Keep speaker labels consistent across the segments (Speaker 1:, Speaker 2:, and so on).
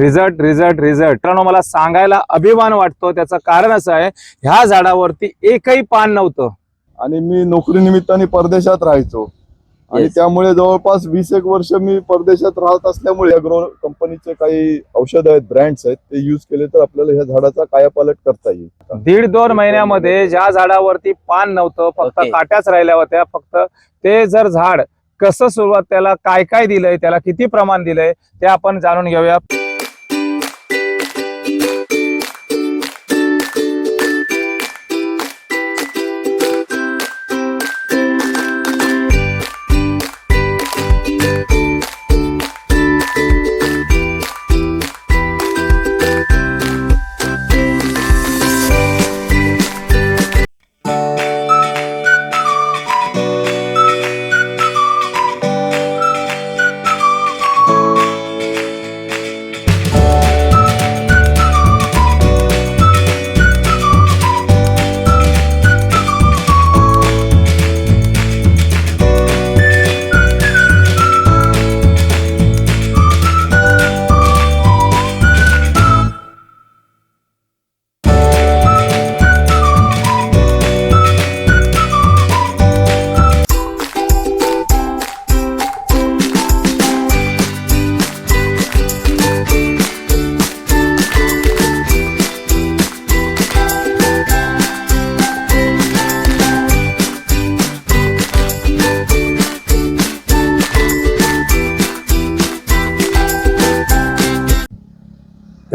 Speaker 1: Result result result. मित्रांनो मला सांगायला अभिमान वाटतो. त्याचं कारण असं आहे ह्या झाडावरती एकही पान नव्हतं.
Speaker 2: आणि मी नोकरी निमित्ताने परदेशात राहायचो. आणि. त्यामुळे जवळपास वीस एक वर्ष मी परदेशात राहत असल्यामुळे अग्रो कंपनीचे काही औषध आहेत ब्रँड्स आहेत ते युज केले तर आपल्याला ह्या झाडाचा कायापालट करता येईल.
Speaker 1: दीड दोन महिन्यामध्ये ज्या झाडावरती पान नव्हतं फक्त. काट्याच राहिल्या होत्या फक्त ते जर झाड कसं सुरुवात त्याला काय काय दिलंय त्याला किती प्रमाण दिलंय ते आपण जाणून घेऊया.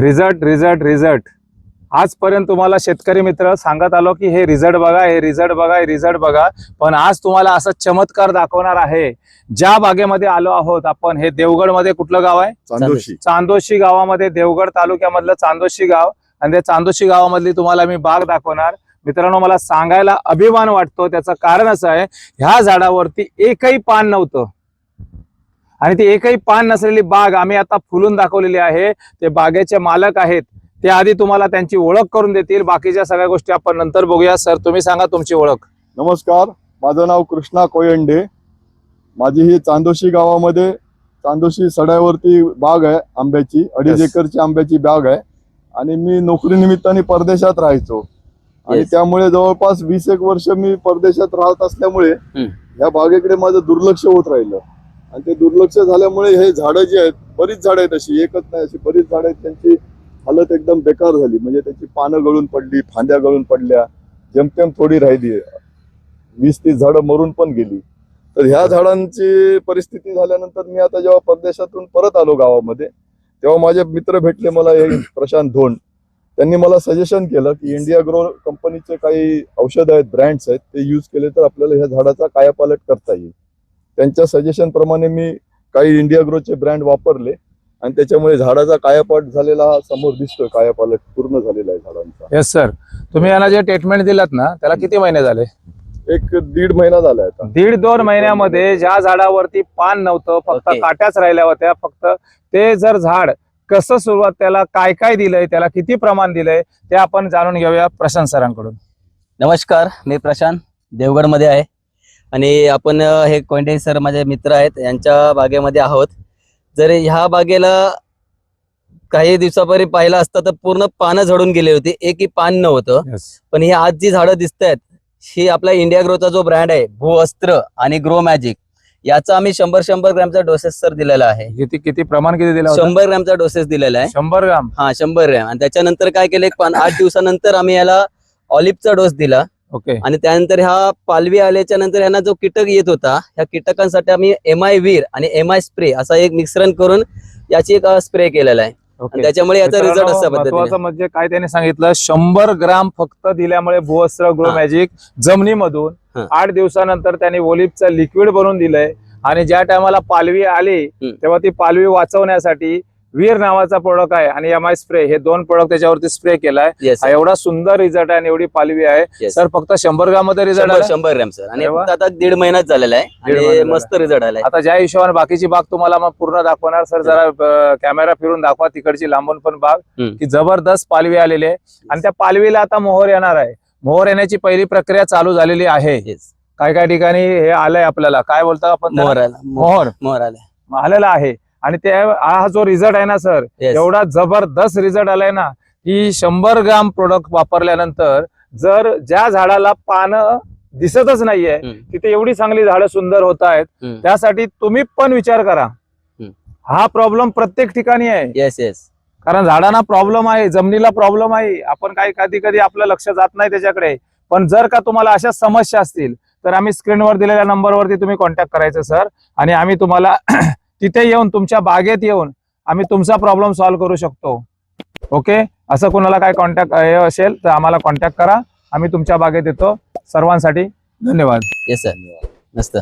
Speaker 1: Result result result. आजपर्यंत तुम्हाला शेतकरी मित्र सांगत आलो की हे रिझल्ट बघा हे रिझल्ट बघा हे रिझल्ट बघा. पण आज तुम्हाला असा चमत्कार दाखवणार आहे. ज्या बागेमध्ये आलो आहोत आपण हे देवगडमध्ये कुठलं गाव आहे?
Speaker 2: चांदोशी.
Speaker 1: चांदोशी गावामध्ये देवगड तालुक्यामधलं चांदोशी गाव. आणि त्या चांदोशी गावामधली तुम्हाला मी बाग दाखवणार. मित्रांनो मला सांगायला अभिमान वाटतो. त्याचं कारण असं आहे ह्या झाडावरती एकही पान नव्हतं. आणि ती एकही पान नसलेली बाग आम्ही आता फुलून दाखवलेली आहे. ते बागेचे मालक आहेत. ते आधी तुम्हाला त्यांची ओळख करून देतील. बाकीच्या सगळ्या गोष्टी आपण नंतर बघूया. सर तुम्ही सांगा तुमची ओळख.
Speaker 2: नमस्कार. माझं नाव कृष्णा कोयंडे. माझी ही चांदोशी गावामध्ये चांदोशी सड्यावरती बाग आहे आंब्याची. अडीच. एकरची आंब्याची बाग आहे. आणि मी नोकरी निमित्ताने परदेशात राहायचो. आणि. त्यामुळे जवळपास वीस एक वर्ष मी परदेशात राहत असल्यामुळे. ह्या बागेकडे माझं दुर्लक्ष होत राहिलं. आणि ते दुर्लक्ष झाल्यामुळे हे झाडं जी आहेत बरीच झाडं आहेत अशी एकच नाही अशी बरीच झाडं आहेत त्यांची हालत एकदम बेकार झाली. म्हणजे त्याची पानं गळून पडली फांद्या गळून पडल्या जेमतेम थोडी राहिली. वीस तीस झाडं मरून पण गेली. तर ह्या झाडांची परिस्थिती झाल्यानंतर मी आता जेव्हा परदेशातून परत आलो गावामध्ये तेव्हा माझे मित्र भेटले मला हे प्रशांत धोंड. त्यांनी मला सजेशन केलं की इंडिया ग्रो कंपनीचे काही औषध आहेत ब्रँड्स आहेत ते यूज केले तर आपल्याला ह्या झाडाचा कायापालट करता येईल. त्यांच्या सजेशन प्रमाणे मी काही इंडिया ग्रोचे ब्रँड वापरले. आणि त्याच्यामुळे झाडाचा कायापालट झालेला हा समोर दिसतोय. कायापालट पूर्ण झालेला आहे झाडांचा.
Speaker 1: येस सर तुम्ही यांना जे ट्रीटमेंट दिलात ना त्याला किती महिने झाले?
Speaker 2: एक दीड महिना झालाय आता.
Speaker 1: दीड दोन महिन्यामध्ये ज्या झाडावरती पान नव्हतं फक्त
Speaker 3: Okay.
Speaker 1: काट्याच राहिल्या होत्या फक्त ते जर झाड कसं सुरुवात त्याला काय काय दिलंय त्याला किती प्रमाण दिलंय ते आपण जाणून घेऊया प्रशांत सरांकडून.
Speaker 3: नमस्कार मी प्रशांत देवगडमध्ये आहे. आणि आपण हे कोंडे सर माझे मित्र आहेत यांच्या बागेमध्ये आहोत. जर ह्या बागेला काही दिवसापूर्वी पाहिलं असतं तर पूर्ण पानं झडून गेली होती. एकही पान नव्हतं. पण ही आज जी झाडं दिसत आहेत ही आपला इंडिया ग्रोचा जो ब्रँड आहे भूअस्त्र आणि ग्रो मॅजिक याचा आम्ही शंभर शंभर ग्रॅमचा डोसेस सर दिलेला आहे.
Speaker 1: किती किती प्रमाण किती दिलं
Speaker 3: शंभर ग्रॅमचा डोसेस दिलेला आहे.
Speaker 1: शंभर ग्राम?
Speaker 3: हा शंभर ग्रॅम. आणि त्याच्यानंतर काय केलं एक आठ दिवसानंतर आम्ही याला ऑलिव्हचा डोस दिला.
Speaker 1: ओके
Speaker 3: आणि त्यानंतर ह्या पालवी आल्याच्यानंतर ह्यांना जो कीटक येत होता ह्या कीटकांसाठी आम्ही एम आय वीर आणि एम आय स्प्रे असा एक मिश्रण करून याची एक स्प्रे केलेला आहे त्याच्यामुळे याचा रिझल्ट असा
Speaker 1: महत्वाचं म्हणजे काय त्याने सांगितलं शंभर ग्राम फक्त दिल्यामुळे भूवस्त्र ग्रो. मॅजिक जमिनीमधून. आठ दिवसानंतर त्याने ओलिव्हचं लिक्विड बनवून दिलंय आणि ज्या टायमाला पालवी आली. तेव्हा ती पालवी वाचवण्यासाठी वीर नावाचा प्रोडक्ट आहे आणि एम आय स्प्रे हे दोन प्रोडक्ट त्याच्यावरती स्प्रे केलाय.
Speaker 3: Yes,
Speaker 1: हा
Speaker 3: sir.
Speaker 1: एवढा सुंदर रिझल्ट आहे आणि एवढी पालवी आहे.
Speaker 3: Yes.
Speaker 1: सर फक्त शंभर ग्राममध्ये रिझल्ट
Speaker 3: शंभर शंभर ग्रॅम सर आणि
Speaker 1: अरे वा.
Speaker 3: फक्त आता दीड महिनाच झालेला आहे
Speaker 1: दीड
Speaker 3: आणि मस्त रिझल्ट आलाय.
Speaker 1: आता ज्या हिशोबाने बाकीची बाग तुम्हाला मग पूर्ण दाखवणार सर जरा कॅमेरा फिरून दाखवा तिकडची लांबून पण बाग
Speaker 3: हम्म.
Speaker 1: की जबरदस्त पालवी आलेली आहे. आणि त्या पालवीला आता मोहर येणार आहे. मोहर येण्याची पहिली प्रक्रिया चालू झालेली आहे.
Speaker 3: Yes.
Speaker 1: काय काय ठिकाणी हे आलंय आपल्याला? काय बोलतो आपण त्याला?
Speaker 3: मोहर आला. मोहर.
Speaker 1: मोहर
Speaker 3: आलाय.
Speaker 1: आलेला आहे. आणि ते हा जो रिझल्ट आहे ना सर
Speaker 3: Yes.
Speaker 1: एवढा जबरदस्त रिझल्ट आलाय ना की शंभर ग्राम प्रोडक्ट वापरल्यानंतर जर ज्या झाडाला पानं दिसतच नाहीये. तिथे एवढी चांगली झाडं सुंदर होत आहेत. त्यासाठी तुम्ही पण विचार करा. हा प्रॉब्लेम प्रत्येक ठिकाणी आहे.
Speaker 3: येस येस
Speaker 1: कारण झाडांना प्रॉब्लेम आहे जमिनीला प्रॉब्लेम आहे. आपण काही कधी कधी आपलं लक्ष जात नाही त्याच्याकडे. पण जर का तुम्हाला अशा समस्या असतील तर आम्ही स्क्रीनवर दिलेल्या नंबरवरती तुम्ही कॉन्टॅक्ट करायचं सर आणि आम्ही तुम्हाला तिथे येऊन तुमच्या बागेत येऊन आम्ही तुमचा प्रॉब्लेम सॉल्व्ह करू शकतो. ओके असं कोणाला काय कॉन्टॅक्ट हे असेल तर आम्हाला कॉन्टॅक्ट करा. आम्ही तुमच्या बागेत येतो. सर्वांसाठी धन्यवाद.
Speaker 3: येस सर मस्त.